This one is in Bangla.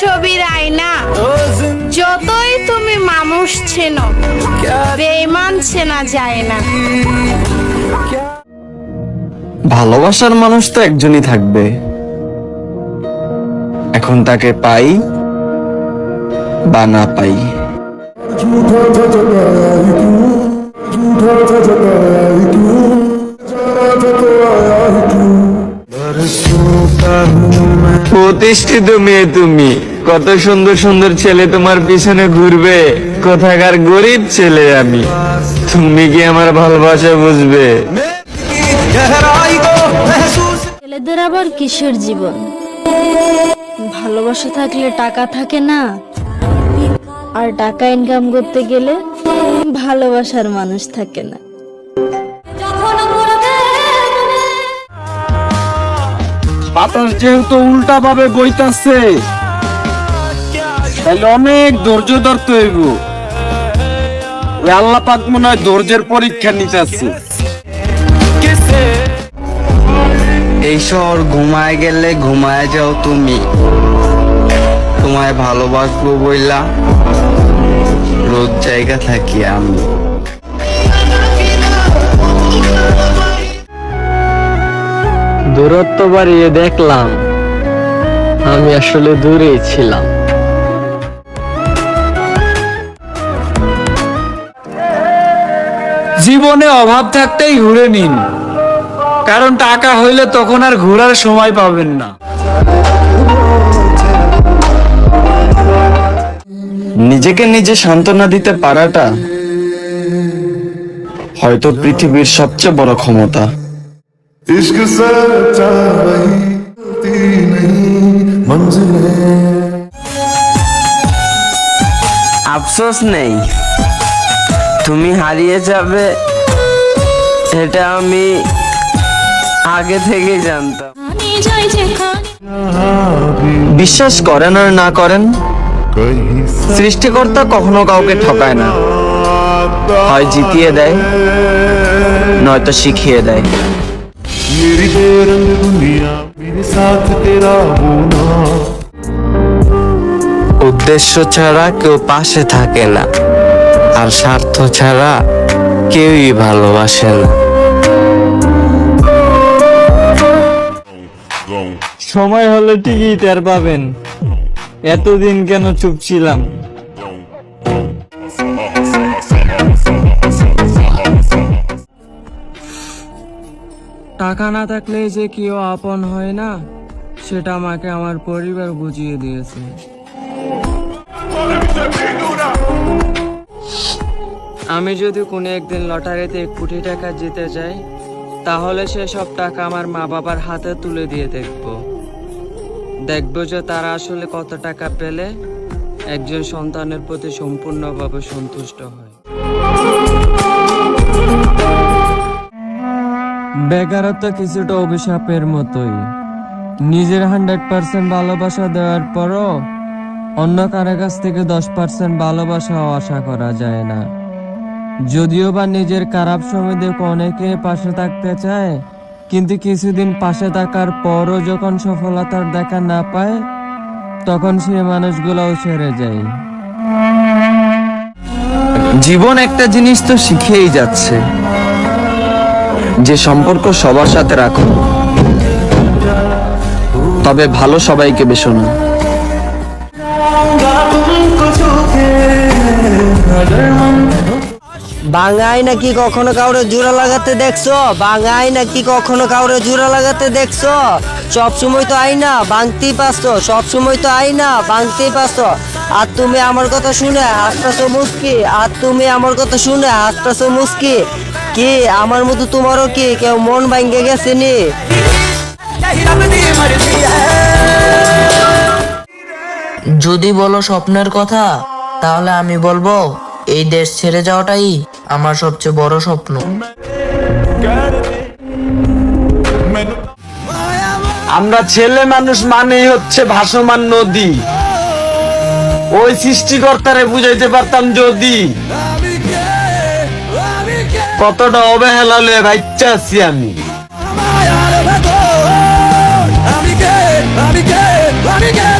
ছবির আয়না যতই তুমি মানুষ চেনো বেইমান চেনা যায় না। ভালোবাসার মানুষ তো একজনই থাকবে। এখন তাকে পাই বা না পাই। প্রতিষ্ঠিত মেয়ে তুমি। কত সুন্দর সুন্দর ছেলে তোমার পিছনে ঘুরবে। কোথাকার গরিব ছেলে আমি। তুমি কি আমার ভালোবাসা বুঝবে? ছেলেদের আবার কিসের জীবন? ভালোবাসা থাকলে টাকা থাকে না। আর টাকা ইনকাম করতে গেলে ভালোবাসার মানুষ থাকে না। বাতাস যেহেতু উল্টা ভাবে বইতাছে, তাহলে অনেক ধৈর্য ধরতে হইব। আল্লাহ পাক মনে হয় ধৈর্যের পরীক্ষা নিতে আসছে এই শহর ঘুমায় গেলে ঘুমায় যাও তুমি। তোমায় ভালোবাসবো বইলা। রোজ জায়গা থাকি আমি। দূরত্ব বাড়িয়ে দেখলাম আমি আসলে দূরেই ছিলাম। জীবনে অভাব থাকতেই ঘুরে নিন কারণ টাকা হইলে তখন আর ঘোরার সময় পাবেন না। নিজেকে নিজে সান্ত্বনা দিতে পারাটা হয়তো পৃথিবীর সবচেয়ে বড় ক্ষমতা। इश्क सच्चा वही होती नहीं मंजिलें আফসোস নেই তুমি হারিয়ে যাবে এটা আমি আগে থেকেই জানতাম বিশ্বাস করেন আর না করেন कहीं সৃষ্টিকর্তা কখনো কাউকে ঠকায় না হয় জিতিয়ে দেয় নয়তো শিখিয়ে দেয় मेरी बेरंग दुनिया मेरे साथ तेरा होना উদ্দেশ্য ছাড়া কেউ পাশে থাকে না আর স্বার্থ ছাড়া কেউই ভালোবাসে না সময় হলে ঠিকই টের পাবেন এতদিন কেন চুপ ছিলাম টাকা না থাকলে যে কেউ আপন হয় না, সেটা আমাকে আমার পরিবার বুঝিয়ে দিয়েছে। আমি যদি কোনো একদিন লটারিতে এক কোটি টাকা জিতে যাই, তাহলে সেসব টাকা আমার মা বাবার হাতে তুলে দিয়ে দেখব। দেখব যে তারা আসলে কত টাকা পেলে একজন সন্তানের প্রতি সম্পূর্ণভাবে সন্তুষ্ট হয়। বেকারত্ব কিছুটা অভিশাপের মতোই। নিজের হান্ড্রেড পার্সেন্ট ভালোবাসা দেওয়ার পরও অন্য কারও কাছ থেকে দশ পার্সেন্ট ভালোবাসাও আশা করা যায় না। যদিও বা নিজের খারাপ সময় দেখে অনেকে পাশে থাকতে চায়, কিন্তু কিছুদিন পাশে থাকার পরও যখন সফলতার দেখা না পায়, তখন সে মানুষগুলোও ছেড়ে যায়। জীবন একটা জিনিস তো শিখেই যাচ্ছে। যে সম্পর্ক সবার সাথে রাখো, তবে ভালো সবাইকে বেশো না। বাঙাই নাকি কখনো কাউরে জোড়া লাগাতে দেখছ? বাঙাই নাকি কখনো কাউরে জোড়া লাগাতে দেখছ? সব সময় তো আই না বাংতেই পারছ সব সময় তো আই না বাংতেই পারছ আর তুমি আমার কথা শুনে হাসপাছো মুস্কি আর তুমি আমার কথা শুনে হাসপাছো মুস্কি কি? আমার মতো তোমারও কে? কেউ মন ভাঙ্গে গেছে নি। যদি বলো স্বপ্নের কথা, তাহলে আমি বলব, এই দেশ ছেড়ে যাওয়াটাই আমার সবচেয়ে বড় স্বপ্ন। আমরা ছেলে মানুষ মানেই হচ্ছে ভাসমান নদী। ওই সৃষ্টিকর্তারে বুঝাইতে পারতাম যদি। কতটা অবহেলা লয়ে ভাইচ্ছা আছি আমি? আমি কে? আমি কে? আমি কে?